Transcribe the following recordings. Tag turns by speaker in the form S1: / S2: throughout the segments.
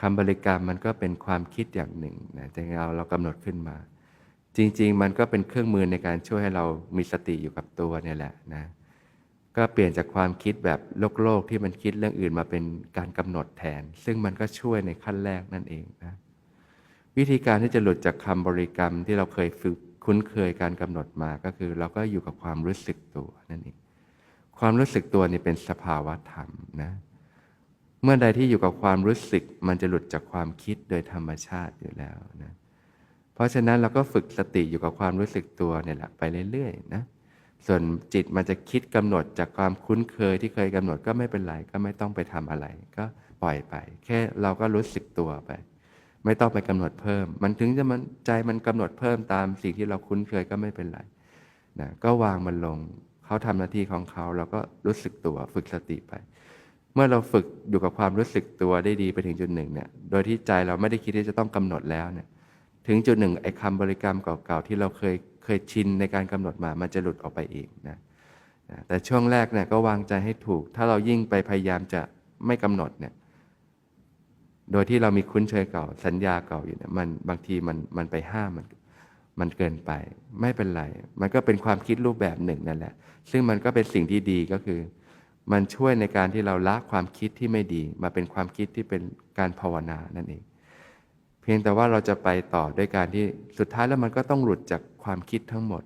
S1: คำบริกรรมมันก็เป็นความคิดอย่างหนึ่งนะแต่เราเรากำหนดขึ้นมา จริง ๆ มันก็เป็นเครื่องมือในการช่วยให้เรามีสติอยู่กับตัวเนี่ยแหละนะก็เปลี่ยนจากความคิดแบบโลกโลกที่มันคิดเรื่องอื่นมาเป็นการกำหนดแทน ซึ่งมันก็ช่วยในขั้นแรกนั่นเองนะวิธีการที่จะหลุดจากคำบริกรรมที่เราเคยฝึกคุ้นเคยการกำหนดมาก็คือ เราก็อยู่กับความรู้สึกตัวนั่นเองความรู้สึกตัวนี่เป็นสภาวะธรรมนะเเมื่อใดที่อยู่กับความรู้สึก มันจะหลุดจากความคิดโดยธรรมชาติอยู่แล้วนะเพราะฉะนั้นเราก็ฝึกสติอยู่กับความรู้สึกตัวเนี่ยแหละไปเรื่อยๆนะส่วนจิตมันจะคิดกำหนดจากความคุ้นเคยที่เคยกำหนดก็ไม่เป็นไรก็ไม่ต้องไปทำอะไร ก็ปล่อยไป แค่เราก็รู้สึกตัวไป ไม่ต้องไปกำหนดเพิ่ม มันถึงจะมันใจมันกำหนดเพิ่มตามสิ่งที่เราคุ้นเคยก็ไม่เป็นไรนะก็วางมันลงเขาทำหน้าที่ของเขาเราก็รู้สึกตัวฝึกสติไป เมื่อเราฝึกอยู่กับความรู้สึกตัวได้ดีไปถึงจุดหนึ่งเนี่ย โดยที่ใจเราไม่ได้คิดที่จะต้องกำหนดแล้วเนี่ย ถึงจุดหนึ่งไอ้คำบริกรรมเก่าๆที่เราเคยเคยชินในการกำหนดมา มันจะหลุดออกไปเองนะแต่ช่วงแรกเนี่ยก็วางใจให้ถูก ถ้าเรายิ่งไปพยายามจะไม่กำหนดเนี่ย โดยที่เรามีคุ้นเคยเก่า สัญญาเก่าอยู่เนี่ย มันบางทีมันมันไปห้ามมันมันเกินไป ไม่เป็นไร มันก็เป็นความคิดรูปแบบหนึ่งนั่นแหละ ซึ่งมันก็เป็นสิ่งที่ดีก็คือ มันช่วยในการที่เราละความคิดที่ไม่ดี มาเป็นความคิดที่เป็นการภาวนานั่นเอง เพียงแต่ว่าเราจะไปต่อด้วยการที่สุดท้ายแล้วมันก็ต้องหลุดจากความคิดทั้งหมด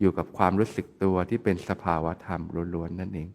S1: อยู่กับความรู้สึกตัวที่เป็นสภาวะธรรมล้วนๆนั่นเอง